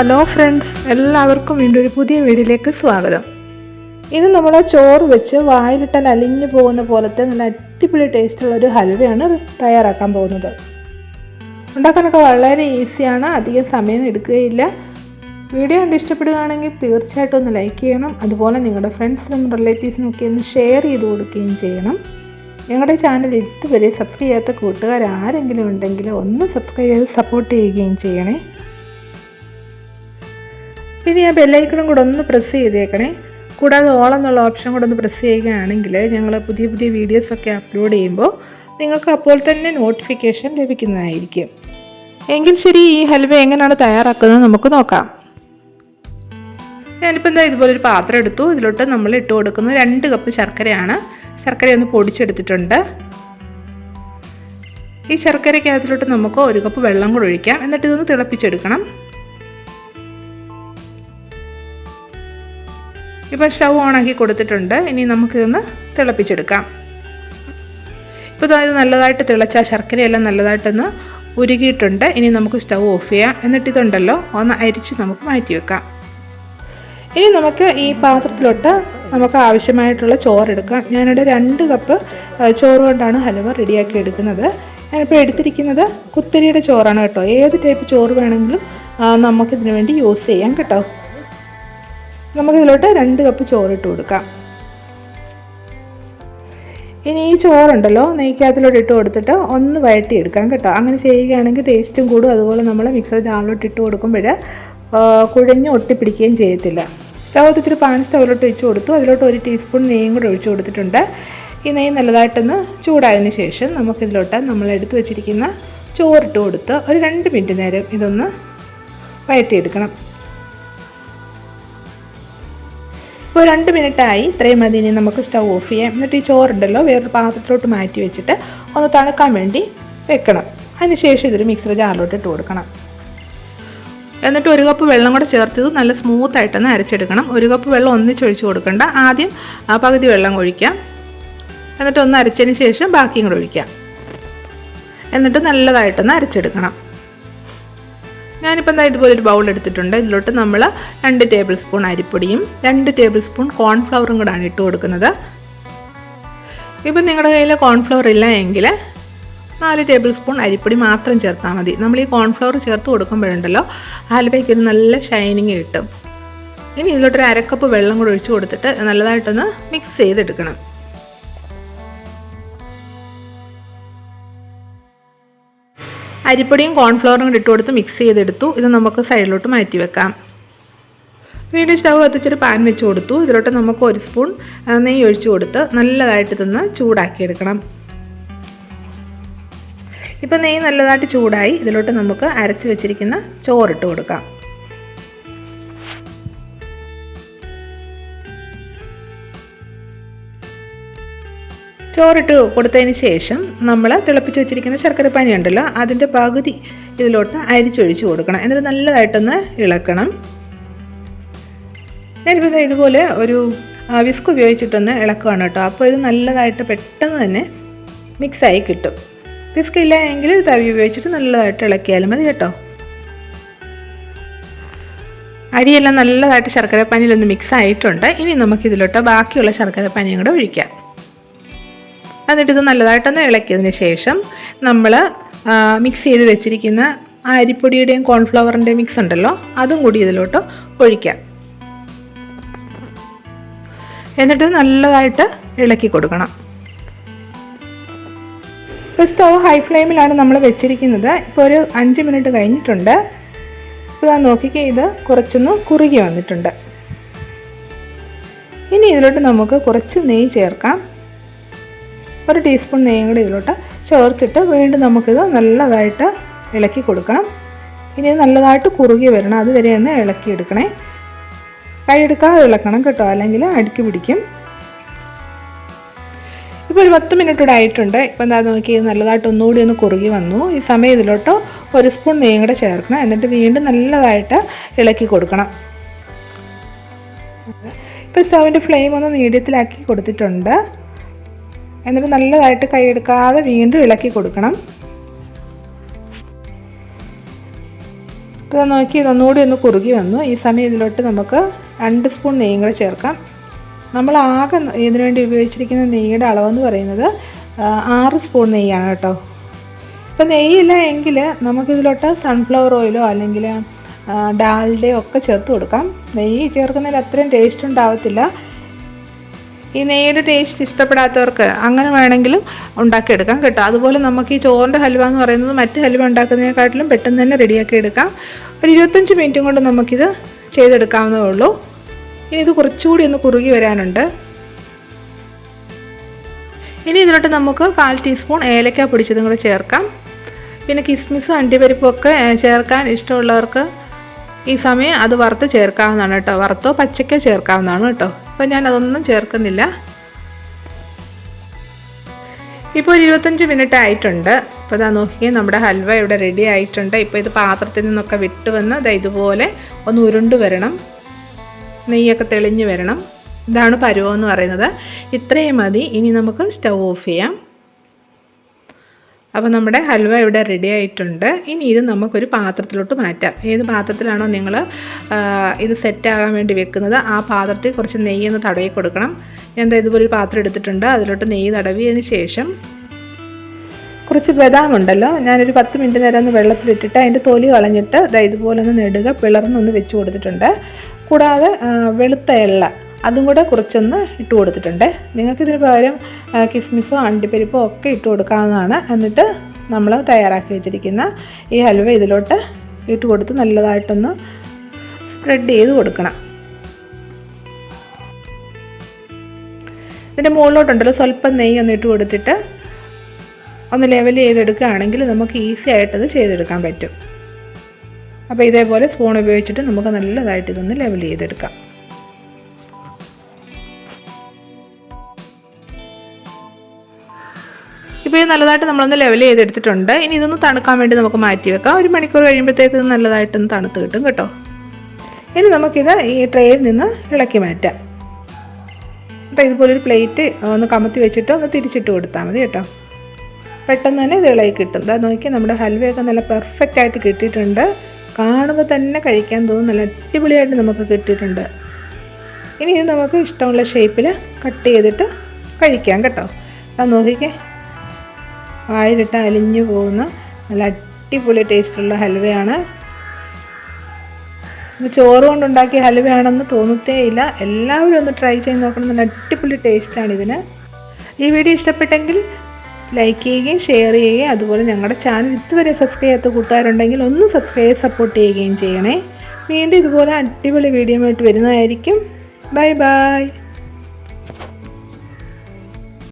Hello friends എല്ലാവർക്കും വീണ്ടും ഒരു പുതിയ വീഡിയോയിലേക്ക് സ്വാഗതം. ഇന്ന് നമ്മൾ ചോറ് വെച്ച് വായിലിട്ടാൽ അലിഞ്ഞു പോകുന്ന പോലത്തെ നല്ല അടിപൊളി ടേസ്റ്റുള്ള ഒരു ഹൽവയാണ് തയ്യാറാക്കാൻ പോകുന്നത്. ഉണ്ടാക്കാനൊക്കെ വളരെ ഈസിയാണ് അധികം സമയം എടുക്കുകയില്ല. വീഡിയോ കണ്ട് ഇഷ്ടപ്പെടുകയാണെങ്കിൽ തീർച്ചയായിട്ടും ഒന്ന് ലൈക്ക് ചെയ്യണം. അതുപോലെ നിങ്ങളുടെ ഫ്രണ്ട്സിനും റിലേറ്റീവ്സിനും ഒക്കെ ഒന്ന് ഷെയർ ചെയ്ത് കൊടുക്കുകയും ചെയ്യണം. ഞങ്ങളുടെ ചാനൽ ഇതുവരെ സബ്സ്ക്രൈബ് ചെയ്യാത്ത കൂട്ടുകാർ ആരെങ്കിലും ഉണ്ടെങ്കിൽ ഒന്ന് സബ്സ്ക്രൈബ് ചെയ്ത് സപ്പോർട്ട് ചെയ്യുകയും ചെയ്യണേ. പിന്നെ ആ ബെല്ലൈക്കണും കൂടെ ഒന്ന് പ്രസ് ചെയ്തേക്കണേ. കൂടാതെ ഓൾ എന്നുള്ള ഓപ്ഷൻ കൂടെ ഒന്ന് പ്രസ് ചെയ്യുകയാണെങ്കിൽ ഞങ്ങൾ പുതിയ പുതിയ വീഡിയോസൊക്കെ അപ്ലോഡ് ചെയ്യുമ്പോൾ നിങ്ങൾക്ക് അപ്പോൾ തന്നെ നോട്ടിഫിക്കേഷൻ ലഭിക്കുന്നതായിരിക്കും. എങ്കിൽ ശരി ഈ ഹൽവ എങ്ങനെയാണ് തയ്യാറാക്കുന്നത് നമുക്ക് നോക്കാം. ഞാനിപ്പോൾ എന്താ ഇതുപോലെ ഒരു പാത്രം എടുത്തു. ഇതിലോട്ട് നമ്മൾ ഇട്ട് കൊടുക്കുന്നത് രണ്ട് കപ്പ് ശർക്കരയാണ്. ശർക്കര ഒന്ന് പൊടിച്ചെടുത്തിട്ടുണ്ട്. ഈ ശർക്കരയ്ക്കകത്തിലോട്ട് നമുക്ക് ഒരു കപ്പ് വെള്ളം കൂടെ ഒഴിക്കാം. എന്നിട്ട് ഇതൊന്ന് തിളപ്പിച്ചെടുക്കണം. ഇപ്പോൾ സ്റ്റൗ ഓണാക്കി കൊടുത്തിട്ടുണ്ട്. ഇനി നമുക്കിതൊന്ന് തിളപ്പിച്ചെടുക്കാം. ഇപ്പോൾ ഇത് നല്ലതായിട്ട് തിളച്ച ശർക്കരയെല്ലാം നല്ലതായിട്ടൊന്ന് ഉരുകിയിട്ടുണ്ട്. ഇനി നമുക്ക് സ്റ്റൗ ഓഫ് ചെയ്യാം. എന്നിട്ട് ഇതുണ്ടല്ലോ ഒന്ന് അരിച്ച് നമുക്ക് മാറ്റി വെക്കാം. ഇനി നമുക്ക് ഈ പാത്രത്തിലോട്ട് നമുക്ക് ആവശ്യമായിട്ടുള്ള ചോറെടുക്കാം ഞാനിവിടെ രണ്ട് കപ്പ് ചോറ് കൊണ്ടാണ് ഹലുവ റെഡിയാക്കി എടുക്കുന്നത്. ഞാനിപ്പോൾ എടുത്തിരിക്കുന്നത് കുത്തരിയുടെ ചോറാണ് കേട്ടോ. ഏത് ടൈപ്പ് ചോറ് വേണമെങ്കിലും നമുക്കിതിനു വേണ്ടി യൂസ് ചെയ്യാം കേട്ടോ. നമുക്കിതിലോട്ട് രണ്ട് കപ്പ് ചോറിട്ട് കൊടുക്കാം. ഇനി ഈ ചോറുണ്ടല്ലോ നെയ്ക്കകത്തിലോട്ട് ഇട്ട് കൊടുത്തിട്ട് ഒന്ന് വഴറ്റിയെടുക്കാം കേട്ടോ. അങ്ങനെ ചെയ്യുകയാണെങ്കിൽ ടേസ്റ്റും കൂടും. അതുപോലെ നമ്മൾ മിക്സർ ജാറിലോട്ട് ഇട്ട് കൊടുക്കുമ്പോൾ കുഴഞ്ഞ് ഒട്ടിപ്പിടിക്കുകയും ചെയ്യത്തില്ല. ഇത്തിരി പാൻ സ്റ്റവിലോട്ട് വെച്ച് കൊടുത്തു. അതിലോട്ട് ഒരു ടീസ്പൂൺ നെയ്യും കൂടെ ഒഴിച്ചു കൊടുത്തിട്ടുണ്ട്. ഈ നെയ്യ് നല്ലതായിട്ടൊന്ന് ചൂടായതിന് ശേഷം നമുക്കിതിലോട്ട് നമ്മൾ എടുത്തു വെച്ചിരിക്കുന്ന ചോറിട്ട് കൊടുത്ത് ഒരു രണ്ട് മിനിറ്റ് നേരം ഇതൊന്ന് വഴറ്റിയെടുക്കണം. ഇപ്പോൾ രണ്ട് മിനിറ്റായി ഇത്രയും മതി. ഇനി നമുക്ക് സ്റ്റൗ ഓഫ് ചെയ്യാം. എന്നിട്ട് ഈ ചോറുണ്ടല്ലോ വേറൊരു പാത്രത്തിലോട്ട് മാറ്റി വെച്ചിട്ട് ഒന്ന് തണുക്കാൻ വേണ്ടി വെക്കണം. അതിനുശേഷം ഇതൊരു മിക്സർ ജാറിലോട്ട് ഇട്ട് കൊടുക്കണം. എന്നിട്ട് ഒരു കപ്പ് വെള്ളം കൂടെ ചേർത്തത് നല്ല സ്മൂത്ത് സ്മൂത്തായിട്ടൊന്ന് അരച്ചെടുക്കണം. ഒരു കപ്പ് വെള്ളം ഒന്നിച്ചൊഴിച്ച് കൊടുക്കണ്ട. ആദ്യം ആ പകുതി വെള്ളം ഒഴിക്കാം. എന്നിട്ട് ഒന്ന് അരച്ചതിന് ശേഷം ബാക്കിയും കൂടെ ഒഴിക്കാം. എന്നിട്ട് നല്ലതായിട്ടൊന്ന് അരച്ചെടുക്കണം. ഞാനിപ്പോൾ എന്താ ഇതുപോലെ ഒരു ബൗൾ എടുത്തിട്ടുണ്ട്. ഇതിലോട്ട് നമ്മൾ രണ്ട് ടേബിൾ സ്പൂൺ അരിപ്പൊടിയും രണ്ട് ടേബിൾ സ്പൂൺ കോൺഫ്ലവറും കൂടാണ് ഇട്ട് കൊടുക്കുന്നത്. ഇപ്പം നിങ്ങളുടെ കയ്യിൽ കോൺഫ്ലവർ ഇല്ല എങ്കിൽ നാല് ടേബിൾ സ്പൂൺ അരിപ്പൊടി മാത്രം ചേർത്താൽ മതി. നമ്മൾ ഈ കോൺഫ്ലവർ ചേർത്ത് കൊടുക്കുമ്പോഴുണ്ടല്ലോ ഹൽവയ്ക്ക് ഒരു നല്ല ഷൈനിങ് കിട്ടും. ഇനി ഇതിലോട്ടൊരു അരക്കപ്പ് വെള്ളം കൂടെ ഒഴിച്ച് കൊടുത്തിട്ട് നല്ലതായിട്ടൊന്ന് മിക്സ് ചെയ്തെടുക്കണം. അരിപ്പൊടിയും കോൺഫ്ലവറും കൂടി ഇട്ട് കൊടുത്ത് മിക്സ് ചെയ്തെടുത്തു. ഇത് നമുക്ക് സൈഡിലോട്ട് മാറ്റി വെക്കാം. വീണ്ടും സ്റ്റവ് കത്തിച്ചൊരു പാൻ വെച്ച് കൊടുത്തു. ഇതിലോട്ട് നമുക്ക് ഒരു സ്പൂൺ നെയ്യ് ഒഴിച്ചു കൊടുത്ത് നല്ലതായിട്ട് ഇതൊന്ന് ചൂടാക്കിയെടുക്കണം. ഇപ്പം നെയ്യ് നല്ലതായിട്ട് ചൂടായി. ഇതിലോട്ട് നമുക്ക് അരച്ച് വെച്ചിരിക്കുന്ന ചോറിട്ട് കൊടുക്കാം. ചോറിട്ട് കൊടുത്തതിന് ശേഷം നമ്മൾ തിളപ്പിച്ച് വെച്ചിരിക്കുന്ന ശർക്കരപ്പാനി ഉണ്ടല്ലോ അതിന്റെ പകുതി ഇതിലോട്ട് അരിച്ചൊഴിച്ച് കൊടുക്കണം. എന്നിട്ട് നല്ലതായിട്ടൊന്ന് ഇളക്കണം. ഞാനിപ്പോൾ ഇതുപോലെ ഒരു വിസ്ക് ഉപയോഗിച്ചിട്ടൊന്ന് ഇളക്കുകയാണ് കേട്ടോ. അപ്പോൾ ഇത് നല്ലതായിട്ട് പെട്ടെന്ന് തന്നെ മിക്സായി കിട്ടും. വിസ്ക് ഇല്ല എങ്കിൽ തവി ഉപയോഗിച്ചിട്ട് നല്ലതായിട്ട് ഇളക്കിയാലും മതി കേട്ടോ. അരിയെല്ലാം നല്ലതായിട്ട് ശർക്കരപ്പാനിയിലൊന്ന് മിക്സ് ആയിട്ടുണ്ട് ഇനി നമുക്കിതിലോട്ട് ബാക്കിയുള്ള ശർക്കരപ്പാനിയും കൂടെ ഒഴിക്കാം. എന്നിട്ട് ഇത് നല്ലതായിട്ടൊന്ന് ഇളക്കിയതിന് ശേഷം നമ്മൾ മിക്സ് ചെയ്ത് വെച്ചിരിക്കുന്ന അരിപ്പൊടിയുടെയും കോൺഫ്ലവറിന്റെയും മിക്സ് ഉണ്ടല്ലോ അതും കൂടി ഇതിലോട്ട് ഒഴിക്കാം. എന്നിട്ട് നല്ലതായിട്ട് ഇളക്കി കൊടുക്കണം. ഇപ്പോൾ സ്റ്റവ് ഹൈ ഫ്ലെയിമിലാണ് നമ്മൾ വെച്ചിരിക്കുന്നത്. ഇപ്പോൾ ഒരു അഞ്ച് മിനിറ്റ് കഴിഞ്ഞിട്ടുണ്ട്. ഇപ്പോൾ നോക്കിക്കേ ഇത് കുറച്ചൊന്ന് കുറുകി വന്നിട്ടുണ്ട്. ഇനി ഇതിലോട്ട് നമുക്ക് കുറച്ച് നെയ്യ് ചേർക്കാം. ഒരു ടീസ്പൂൺ നെയ്യും കൂടി ഇതിലോട്ട് ചേർത്തിട്ട് വീണ്ടും നമുക്കിത് നല്ലതായിട്ട് ഇളക്കി കൊടുക്കാം. ഇനി നല്ലതായിട്ട് കുറുകി വരണം. അതുവരെ ഒന്ന് ഇളക്കിയെടുക്കണേ. കൈയെടുക്കാതെ ഇളക്കണം കേട്ടോ. അല്ലെങ്കിൽ അടുക്കി പിടിക്കും. ഇപ്പോൾ ഒരു പത്ത് മിനിറ്റ് കൂടെ ആയിട്ടുണ്ട്. ഇപ്പോൾ എന്താ നോക്കി നല്ലതായിട്ട് ഒന്നുകൂടി ഒന്ന് കുറുകി വന്നു. ഈ സമയം ഇതിലോട്ട് ഒരു സ്പൂൺ നെയ്യും കൂടെ ചേർക്കണം. എന്നിട്ട് വീണ്ടും നല്ലതായിട്ട് ഇളക്കി കൊടുക്കണം. ഇപ്പോൾ സ്റ്റൗവിന്റെ ഫ്ലെയിം ഒന്ന് മീഡിയത്തിലാക്കി കൊടുത്തിട്ടുണ്ട്. എന്നിട്ട് നല്ലതായിട്ട് കൈയെടുക്കാതെ വീണ്ടും ഇളക്കി കൊടുക്കണം. ഇത് നോക്കി ഇതൊന്നുകൂടി ഒന്ന് കുറുകി വന്നു. ഈ സമയം ഇതിലോട്ട് നമുക്ക് രണ്ട് സ്പൂൺ നെയ്യും കൂടെ ചേർക്കാം. നമ്മൾ ആകെ ഇതിനു വേണ്ടി ഉപയോഗിച്ചിരിക്കുന്ന നെയ്യുടെ അളവെന്ന് പറയുന്നത് ആറ് സ്പൂൺ നെയ്യാണ് കേട്ടോ. ഇപ്പം നെയ്യില്ല എങ്കിൽ നമുക്കിതിലോട്ട് സൺഫ്ലവർ ഓയിലോ അല്ലെങ്കിൽ ഡാലിന്റെയോ ഒക്കെ ചേർത്ത് കൊടുക്കാം. നെയ്യ് ചേർക്കുന്നതിൽ അത്രയും ടേസ്റ്റ് ഉണ്ടാവത്തില്ല. ഈ നെയ്യുടെ ടേസ്റ്റ് ഇഷ്ടപ്പെടാത്തവർക്ക് അങ്ങനെ വേണമെങ്കിലും ഉണ്ടാക്കിയെടുക്കാം കേട്ടോ. അതുപോലെ നമുക്ക് ഈ ചോറിന്റെ ഹൽവ എന്ന് പറയുന്നത് മറ്റ് ഹൽവ ഉണ്ടാക്കുന്നതിനെക്കാട്ടിലും പെട്ടെന്ന് തന്നെ റെഡിയാക്കി എടുക്കാം. ഒരു ഇരുപത്തഞ്ച് മിനിറ്റും കൊണ്ട് നമുക്കിത് ചെയ്തെടുക്കാവുന്നതേ ഉള്ളൂ. ഇനി ഇത് കുറച്ചുകൂടി ഒന്ന് കുറുകി വരാനുണ്ട്. ഇനി ഇതിലോട്ട് നമുക്ക് കാൽ ടീസ്പൂൺ ഏലക്ക പൊടിച്ചതും കൂടെ ചേർക്കാം. പിന്നെ കിസ്മിസും അണ്ടിപ്പരിപ്പും ഒക്കെ ചേർക്കാൻ ഇഷ്ടമുള്ളവർക്ക് ഈ സമയം അത് വറുത്ത് ചേർക്കാവുന്നതാണ് കേട്ടോ. വറുത്തോ പച്ചക്കോ ചേർക്കാവുന്നതാണ് കേട്ടോ. അപ്പോൾ ഞാൻ അതൊന്നും ചേർക്കുന്നില്ല. ഇപ്പോൾ ഒരു ഇരുപത്തഞ്ച് മിനിറ്റ് ആയിട്ടുണ്ട്. അപ്പോൾ ഇതാ നോക്കിയാൽ നമ്മുടെ ഹൽവ ഇവിടെ റെഡി ആയിട്ടുണ്ട്. ഇപ്പോൾ ഇത് പാത്രത്തിൽ നിന്നൊക്കെ വിട്ട് വന്ന് ഇതാ ഇതുപോലെ ഒന്ന് ഉരുണ്ട് വരണം. നെയ്യൊക്കെ തെളിഞ്ഞ് വരണം. ഇതാണ് പരുവം എന്ന് പറയുന്നത്. ഇത്രയും മതി. ഇനി നമുക്ക് സ്റ്റൗ ഓഫ് ചെയ്യാം. അപ്പോൾ നമ്മുടെ ഹൽവ ഇവിടെ റെഡി ആയിട്ടുണ്ട്. ഇനി ഇത് നമുക്കൊരു പാത്രത്തിലോട്ട് മാറ്റാം. ഏത് പാത്രത്തിലാണോ നിങ്ങൾ ഇത് സെറ്റാകാൻ വേണ്ടി വെക്കുന്നത് ആ പാത്രത്തിൽ കുറച്ച് നെയ്യ് ഒന്ന് തടവി കൊടുക്കണം. ഞാൻ ഇതുപോലെ ഒരു പാത്രം എടുത്തിട്ടുണ്ട്. അതിലോട്ട് നെയ്യ് തടവിയതിന് ശേഷം കുറച്ച് ബദാം ഉണ്ടല്ലോ. ഞാനൊരു പത്ത് മിനിറ്റ് നേരം ഒന്ന് വെള്ളത്തിലിട്ടിട്ട് അതിന്റെ തൊലി കളഞ്ഞിട്ട് ഇതുപോലെ ഒന്ന് നെടുക പിളർന്നൊന്ന് വെച്ച് കൊടുത്തിട്ടുണ്ട്. കൂടാതെ വെളുത്ത എള്ള അതും കൂടെ കുറച്ചൊന്ന് ഇട്ട് കൊടുത്തിട്ടുണ്ട്. നിങ്ങൾക്കിതിന് പകരം കിസ്മിസോ അണ്ടിപ്പരിപ്പോ ഒക്കെ ഇട്ട് കൊടുക്കാവുന്നതാണ്. എന്നിട്ട് നമ്മൾ തയ്യാറാക്കി വെച്ചിരിക്കുന്ന ഈ ഹൽവ ഇതിലോട്ട് ഇട്ട് കൊടുത്ത് നല്ലതായിട്ടൊന്ന് സ്പ്രെഡ് ചെയ്ത് കൊടുക്കണം. ഇതിന്റെ മുകളിലോട്ടുണ്ടല്ലോ സ്വല്പം നെയ്യ് ഒന്ന് ഇട്ട് കൊടുത്തിട്ട് ഒന്ന് ലെവൽ ചെയ്തെടുക്കുകയാണെങ്കിൽ നമുക്ക് ഈസി ആയിട്ടത് ചെയ്തെടുക്കാൻ പറ്റും. അപ്പോൾ ഇതേപോലെ സ്പൂൺ ഉപയോഗിച്ചിട്ട് നമുക്ക് നല്ലതായിട്ട് ഇതൊന്ന് ലെവൽ ചെയ്തെടുക്കാം. ഇപ്പോൾ ഇത് നല്ലതായിട്ട് നമ്മളൊന്ന് ലെവൽ ചെയ്തെടുത്തിട്ടുണ്ട്. ഇനി ഇതൊന്ന് തണുക്കാൻ വേണ്ടി നമുക്ക് മാറ്റി വെക്കാം. ഒരു മണിക്കൂർ കഴിയുമ്പോഴത്തേക്ക് ഇത് നല്ലതായിട്ടൊന്ന് തണുത്ത് കിട്ടും കേട്ടോ. ഇനി നമുക്കിത് ഈ ട്രേയിൽ നിന്ന് ഇളക്കി മാറ്റാം. അപ്പോൾ ഇതുപോലെ ഒരു പ്ലേറ്റ് ഒന്ന് കമത്തി വെച്ചിട്ട് ഒന്ന് തിരിച്ചിട്ട് കൊടുത്താൽ മതി കേട്ടോ. പെട്ടെന്ന് തന്നെ ഇത് ഇളകി കിട്ടും. ഇതാ നോക്കി നമ്മുടെ ഹൽവയൊക്കെ നല്ല പെർഫെക്റ്റ് ആയിട്ട് കിട്ടിയിട്ടുണ്ട്. കാണുമ്പോൾ തന്നെ കഴിക്കാൻ തോന്നും. നല്ല അടിപൊളിയായിട്ട് നമുക്ക് കിട്ടിയിട്ടുണ്ട്. ഇനി ഇത് നമുക്ക് ഇഷ്ടമുള്ള ഷേപ്പിൽ കട്ട് ചെയ്തിട്ട് കഴിക്കാം കേട്ടോ. അത് നോക്കിക്കേ വായിലിട്ട് അലിഞ്ഞു പോകുന്ന നല്ല അടിപൊളി ടേസ്റ്റുള്ള ഹൽവയാണ്. ഇത് ചോറ് കൊണ്ടുണ്ടാക്കിയ ഹലുവയാണെന്ന് തോന്നത്തേയില്ല എല്ലാവരും ഒന്ന് ട്രൈ ചെയ്ത് നോക്കണം. നല്ല അടിപൊളി ടേസ്റ്റാണ് ഇതിന്. ഈ വീഡിയോ ഇഷ്ടപ്പെട്ടെങ്കിൽ ലൈക്ക് ചെയ്യുകയും ഷെയർ ചെയ്യുകയും അതുപോലെ ഞങ്ങളുടെ ചാനൽ ഇതുവരെ സബ്സ്ക്രൈബ് ചെയ്യാത്ത കൂട്ടുകാരുണ്ടെങ്കിൽ ഒന്ന് സബ്സ്ക്രൈബ് സപ്പോർട്ട് ചെയ്യുകയും ചെയ്യണേ. വീണ്ടും ഇതുപോലെ അടിപൊളി വീഡിയോ ആയിട്ട് വരുന്നതായിരിക്കും. Bye bye.